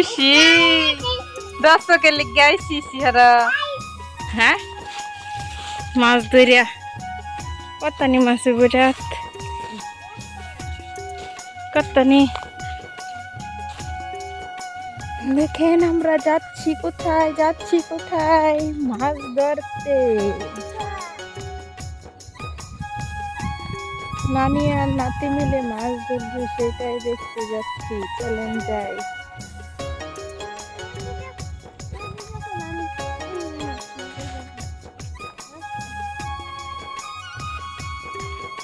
EC. দর্শকের লিগে আইসি সিহারা হ্যাঁ? মাছ ধরিয়া কতনি মাছ বুড়াত কতনি? দেখেন আমরা যাচ্ছি কোথায় যাচ্ছি কোথায় মাছ ধরতে। নানি আর নাতি মিলে মাছ ধরবো সেটাই দেখতে যাচ্ছি। চলেন যাই।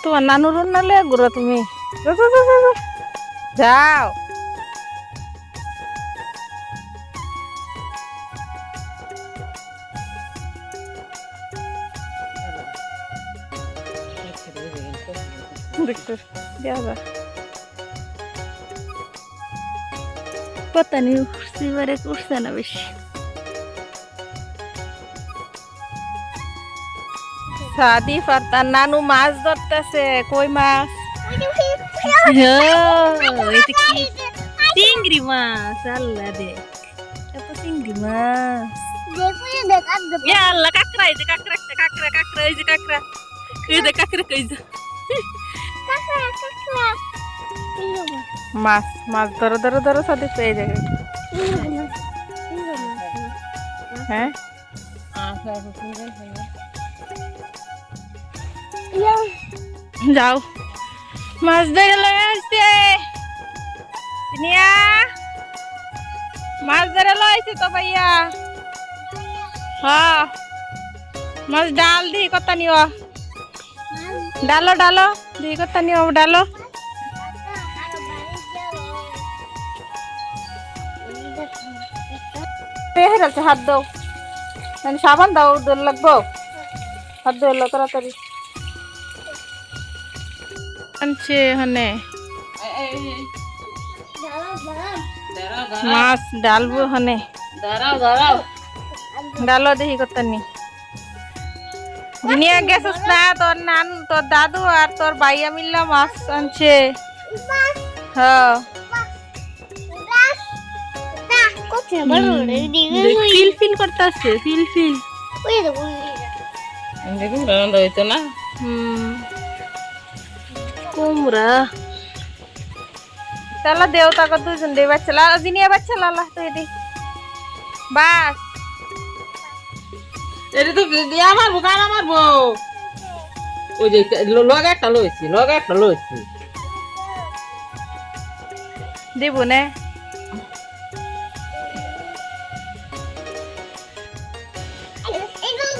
তোমার নানুর নালে ঘুরো তুমি? যাও, যাও, যাও, যাও, যাও। যাও দেখতে দেওয়া যা পতা নেই উঠছি এবারে উঠছে না বেশি সাদি আর তার নানু মাছ ধরতেছে কই মাছ হ্যাঁ, এটা কি চিংড়ি মাছ আল্লাহ দেখ এত চিংড়ি মাছ এ আল্লাহ কাকড়া এই যে কাকড়া একটা কাকড়া কাকড়া এই যে কাকড়া এই যে কাকড়া কই যে মাছ মাছ ধরো ধরো ধরো সাথে পেয়ে যাবে। হ্যাঁ? যাও। মাছ ধরে লয়ে আসছে। মাছ ধরে লয়েছে তো ভাইয়া। হ্যাঁ মাছ ডাল দি, কত নিও ডালো ডালো। দি কত নিও ডালো। আছে হাত দাও। মানে সাবান দাও দোল লাগবো। হাত ধরলো তাড়াতাড়ি। আনছে হনে মাছ ডালবো হনে ডালো দেখি কত নি দুনিয়া গেছিস না তোর নান তোর দাদু আর তোর ভাইয়া মিল্লা মাছ আনছে। হ্যাঁ। ফিল ফিল করতেছে ফিল ফিল। দেখুন হইতো না। হুম। কুমড়া। তো এদি বাস। এটা তো ইয়া মারবো কারা মারবো ওই যে ল- লগে একটা লইছি লগে একটা লইছি দিব নে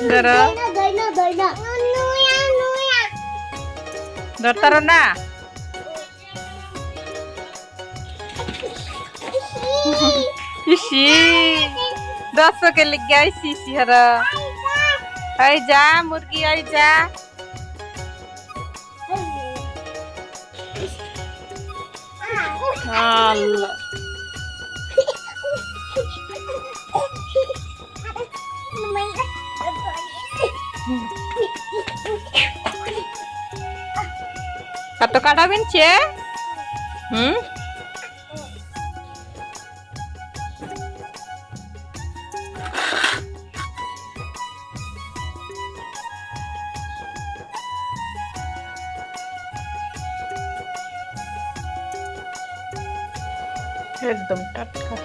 ধরো ধরতার না ইসি দর্শকের লিগে আইসি সিহারা আই যা মুরগি আই যা আল্লাহ কত কাটা বিনছে হুম একদম টাটকা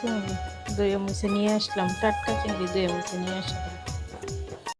চিংড়ি। দই মুছে নিয়ে আসলাম। টাটকা চিংড়ি দই মুছে নিয়ে আসলাম।